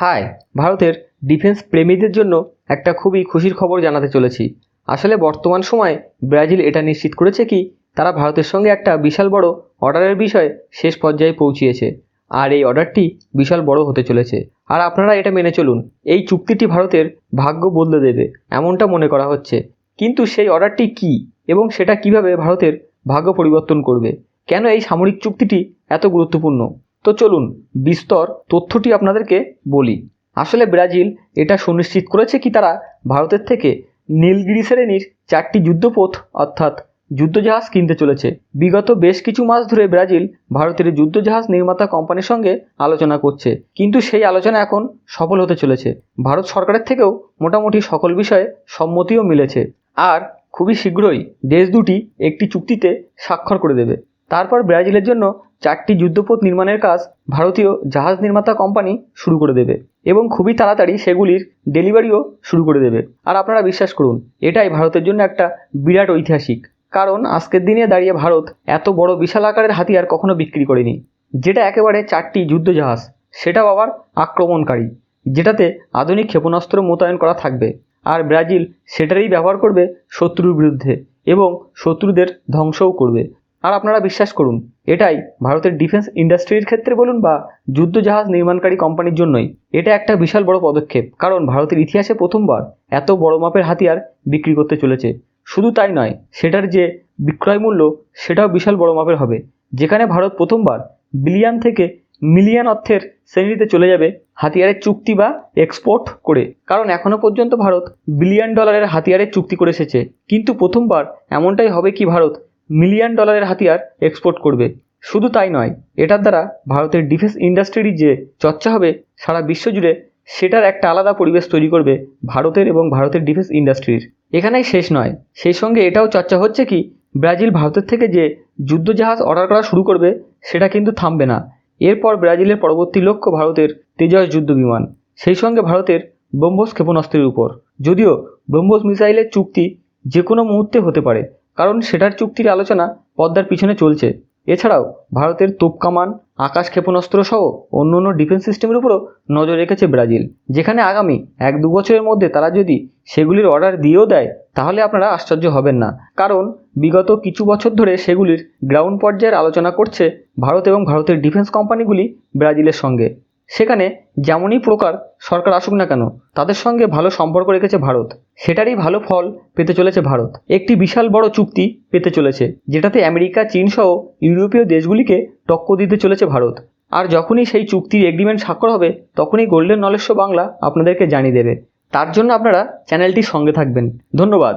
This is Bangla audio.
হাই ভারতের ডিফেন্স প্রেমীদের জন্য একটা খুবই খুশির খবর জানাতে চলেছি। আসলে বর্তমান সময়ে ব্রাজিল এটা নিশ্চিত করেছে কি, তারা ভারতের সঙ্গে একটা বিশাল বড় অর্ডারের বিষয়ে শেষ পর্যায়ে পৌঁছিয়েছে। আর এই অর্ডারটি বিশাল বড় হতে চলেছে। আর আপনারা এটা মেনে চলুন, এই চুক্তিটি ভারতের ভাগ্য বদলে দেবে, এমনটা মনে করা হচ্ছে। কিন্তু সেই অর্ডারটি কী এবং সেটা কীভাবে ভারতের ভাগ্য পরিবর্তন করবে? কেন এই সামরিক চুক্তিটি এত গুরুত্বপূর্ণ? তো চলুন বিস্তর তথ্যটি আপনাদেরকে বলি। আসলে ব্রাজিল এটা সুনিশ্চিত করেছে কি তারা ভারতের থেকে নীলগিরি শ্রেণির চারটি যুদ্ধপথ, অর্থাৎ যুদ্ধজাহাজ কিনতে চলেছে। বিগত বেশ কিছু মাস ধরে ব্রাজিল ভারতের যুদ্ধজাহাজ নির্মাতা কোম্পানির সঙ্গে আলোচনা করছে। কিন্তু সেই আলোচনা এখন সফল হতে চলেছে। ভারত সরকারের থেকেও মোটামুটি সকল বিষয়ে সম্মতিও মিলেছে। আর খুবই শীঘ্রই দেশ দুটি একটি চুক্তিতে স্বাক্ষর করে দেবে। তারপর ব্রাজিলের জন্য চারটি যুদ্ধপথ নির্মাণের কাজ ভারতীয় জাহাজ নির্মাতা কোম্পানি শুরু করে দেবে এবং খুবই তাড়াতাড়ি সেগুলির ডেলিভারিও শুরু করে দেবে। আর আপনারা বিশ্বাস করুন, এটাই ভারতের জন্য একটা বিরাট ঐতিহাসিক। কারণ আজকের দিনে দাঁড়িয়ে ভারত এত বড় বিশাল আকারের হাতিয়ার কখনো বিক্রি করেনি। যেটা একেবারে চারটি যুদ্ধজাহাজ সেটাও আবার আক্রমণকারী, যেটাতে আধুনিক ক্ষেপণাস্ত্র মোতায়েন করা থাকবে। আর ব্রাজিল সেটারই ব্যবহার করবে শত্রুর বিরুদ্ধে এবং শত্রুদের ধ্বংসও করবে। আর আপনারা বিশ্বাস করুন, এটাই ভারতের ডিফেন্স ইন্ডাস্ট্রির ক্ষেত্রে বলুন বা যুদ্ধজাহাজ নির্মাণকারী কোম্পানির জন্যই, এটা একটা বিশাল বড় পদক্ষেপ। কারণ ভারতের ইতিহাসে প্রথমবার এত বড় মাপের হাতিয়ার বিক্রি করতে চলেছে। শুধু তাই নয়, সেটার যে বিক্রয় মূল্য, সেটাও বিশাল বড় মাপের হবে। যেখানে ভারত প্রথমবার বিলিয়ন থেকে মিলিয়ন অর্থের শ্রেণীতে চলে যাবে হাতিয়ারের চুক্তি বা এক্সপোর্ট করে। কারণ এখনও পর্যন্ত ভারত বিলিয়ন ডলারের হাতিয়ারের চুক্তি করে এসেছে। কিন্তু প্রথমবার এমনটাই হবে কি ভারত মিলিয়ন ডলারের হাতিয়ার এক্সপোর্ট করবে। শুধু তাই নয়, এটার দ্বারা ভারতের ডিফেন্স ইন্ডাস্ট্রির যে চর্চা হবে সারা বিশ্ব জুড়ে, সেটার একটা আলাদা পরিবেশ তৈরি করবে ভারতের এবং ভারতের ডিফেন্স ইন্ডাস্ট্রির এখানেই শেষ নয়, সেই সঙ্গে এটাও চর্চা হচ্ছে কি, ব্রাজিল ভারতের থেকে যে যুদ্ধজাহাজ অর্ডার করা শুরু করবে, সেটা কিন্তু থামবে না। এরপর ব্রাজিলের পরবর্তী লক্ষ্য ভারতের তেজস যুদ্ধ বিমান, সেই সঙ্গে ভারতের ব্রহ্মোস ক্ষেপণাস্ত্রের উপর। যদিও ব্রহ্মোস মিসাইলের চুক্তি যে কোনো মুহূর্তে হতে পারে কারণ সেটার চুক্তির আলোচনা পদ্মার পিছনে চলছে। এছাড়াও ভারতের তোপ কামান, আকাশ ক্ষেপণাস্ত্র সহ অন্য অন্য ডিফেন্স সিস্টেমের উপরও নজর রেখেছে ব্রাজিল। যেখানে আগামী এক দু বছরের মধ্যে তারা যদি সেগুলির অর্ডার দিয়েও দেয়, তাহলে আপনারা আশ্চর্য হবেন না। কারণ বিগত কিছু বছর ধরে সেগুলির গ্রাউন্ড পর্যায়ের আলোচনা করছে ভারত এবং ভারতের ডিফেন্স কোম্পানিগুলি ব্রাজিলের সঙ্গে। সেখানে যেমনই প্রকার সরকার আসুক না কেন, তাদের সঙ্গে ভালো সম্পর্ক রেখেছে ভারত। সেটারই ভালো ফল পেতে চলেছে ভারত। একটি বিশাল বড় চুক্তি পেতে চলেছে, যেটাতে আমেরিকা, চীন সহ ইউরোপীয় দেশগুলিকে টক্কর দিতে চলেছে ভারত। আর যখনই সেই চুক্তির এগ্রিমেন্ট স্বাক্ষর হবে, তখনই গোল্ডেন নলেজ বাংলা আপনাদেরকে জানিয়ে দেবে। তার জন্য আপনারা চ্যানেলটির সঙ্গে থাকবেন। ধন্যবাদ।